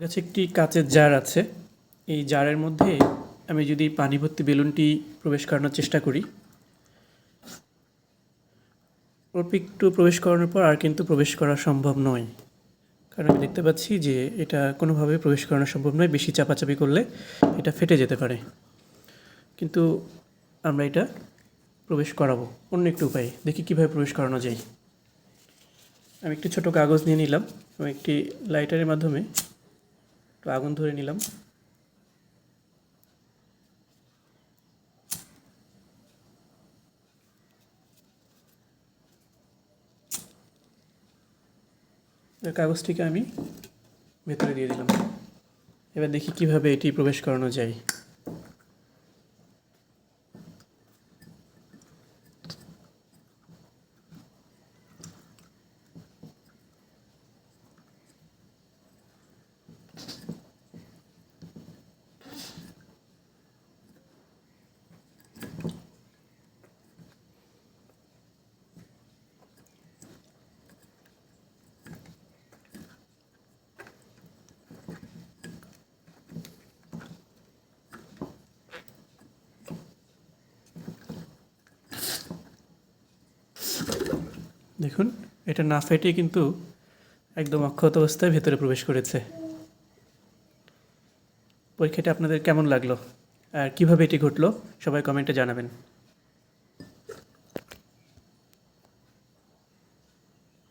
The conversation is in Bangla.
আমার কাছে একটি কাচের জার আছে। এই জারের মধ্যে আমি যদি পানি ভর্তি বেলুনটি প্রবেশ করানোর চেষ্টা করি। অল্প একটু প্রবেশ করানোর পর আর কিন্তু প্রবেশ করা সম্ভব নয়। কারণ আমি দেখতে পাচ্ছি যে এটা কোনোভাবে প্রবেশ করানো সম্ভব নয়, বেশি চাপাচাপি করলে এটা ফেটে যেতে পারে। কিন্তু আমরা এটা প্রবেশ করাবো অন্য একটু উপায়ে। দেখি কীভাবে প্রবেশ করানো যায়। আমি একটি ছোট কাগজ নিয়ে নিলাম এবং একটি লাইটারের মাধ্যমে একটু আগুন ধরে নিলাম। কাগজটিকে আমি ভেতরে দিয়ে দিলাম। এবার দেখি কীভাবে এটি প্রবেশ করানো যায়। দেখুন, এটা না ফেটে কিন্তু একদম অক্ষত অবস্থায় ভেতরে প্রবেশ করেছে। পরীক্ষাটা আপনাদের কেমন লাগল? আর কীভাবে এটি ঘটলো? সবাই কমেন্টে জানাবেন।